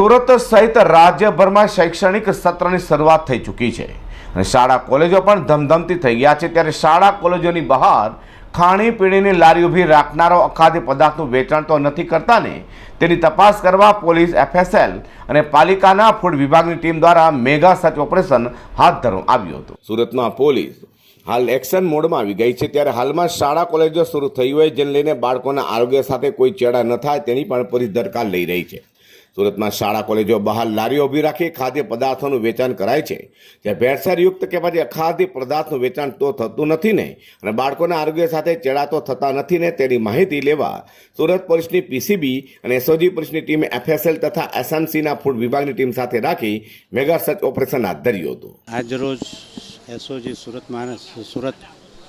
સુરત સહિત રાજ્યભરમાં શૈક્ષણિક સત્રની શરૂઆત થઈ ચૂકી છે. અને શાળા કોલેજો પણ ધમધમતી થઈ ગયા છે. ત્યારે શાળા કોલેજોની બહાર ખાણીપીણીની લારી ઊભી રાખનારો અખાદ્ય પદાર્થનું વેચાણ તો નથી કરતા ને. તેની તપાસ કરવા પોલીસ, એફએસએલ અને પાલિકાના ફૂડ વિભાગની ટીમ દ્વારા મેગા સર્ચ ઓપરેશન હાથ ધરવામાં આવ્યું હતું. સુરતમાં પોલીસ હાલ એક્શન મોડમાં આવી ગઈ છે. ત્યારે હાલમાં શાળા કોલેજો શરૂ થઈ હોય, જેને લઈને બાળકોના આરોગ્ય સાથે કોઈ ચેડા ન થાય તેની પણ પોલીસ દરકાર લઈ રહી છે. સુરતમાં શાળા કોલેજો બહાર લારીઓ ઊભી રાખી ખાદ્ય પદાર્થોનું વેચાણ કરાય છે. જ્યાં ભેળસેળયુક્ત કે પછી અખાદ્ય પદાર્થનું વેચાણ તો થતું નથી ને, અને બાળકોના આરોગ્ય સાથે ચેડા તો થતા નથી ને તેની માહિતી લેવા સુરત પોલીસની પીસીબી અને એસઓજી પોલીસની ટીમે એફએસએલ તથા એસએમસીના ફૂડ વિભાગની ટીમ સાથે રાખી મેગા સર્ચ ઓપરેશન હાથ ધર્યું હતું. આજરોજ એસઓજી સુરત મહાન સુરત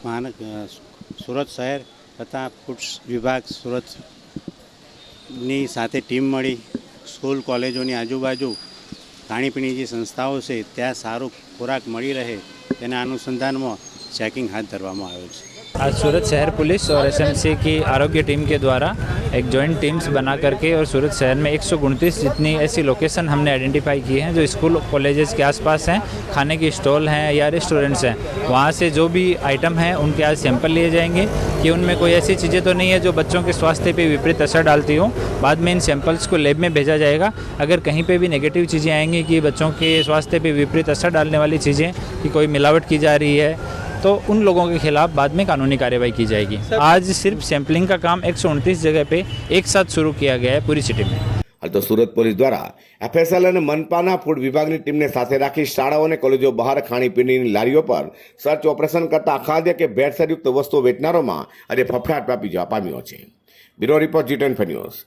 મહાન સુરત શહેર તથા ફૂડ વિભાગ સુરતની સાથે ટીમ મળી. સ્કૂલ, કોલેજોની આજુબાજુ ખાણીપીણી જે સંસ્થાઓ છે, ત્યાં સારું ખોરાક મળી રહે તેના અનુસંધાનમાં ચેકિંગ હાથ ધરવામાં આવ્યું છે. आज सूरत शहर पुलिस और एसएमसी की आरोग्य टीम के द्वारा एक जॉइंट टीम्स बना करके और सूरत शहर में एक जितनी ऐसी लोकेशन हमने आइडेंटिफाई की हैं, जो स्कूल कॉलेजेस के आसपास हैं, खाने की स्टॉल हैं या रेस्टोरेंट्स हैं, वहाँ से जो भी आइटम हैं, उनके आज सैंपल लिए जाएँगे कि उनमें कोई ऐसी चीज़ें तो नहीं है जो बच्चों के स्वास्थ्य पर विपरीत असर डालती हो। बाद में इन सैंपल्स को लैब में भेजा जाएगा। अगर कहीं पर भी नेगेटिव चीज़ें आएँगी कि बच्चों के स्वास्थ्य पर विपरीत असर डालने वाली चीज़ें, कि कोई मिलावट की जा रही है तो उन लोगों के खिलाफ बाद में कानूनी कार्यवाही की जाएगी आज सिर्फ सैंपलिंग का काम एक जगह पे एक साथ शुरू किया गया है पूरी सिटी में હાલ તો સુરત પોલીસ દ્વારા એફએસએલ અને મનપાના ફૂડ વિભાગની ટીમને સાથે રાખી શાળાઓ અને કોલેજો બહાર ખાણીપીણીની લારીઓ પર સર્ચ ઓપરેશન કરતા અખાદ્ય કે ભેળસેળયુક્ત વસ્તુઓ વેચનારોમાં આજે ફફડાટ વ્યાપી જવા પામ્યો છે bureau report G ten news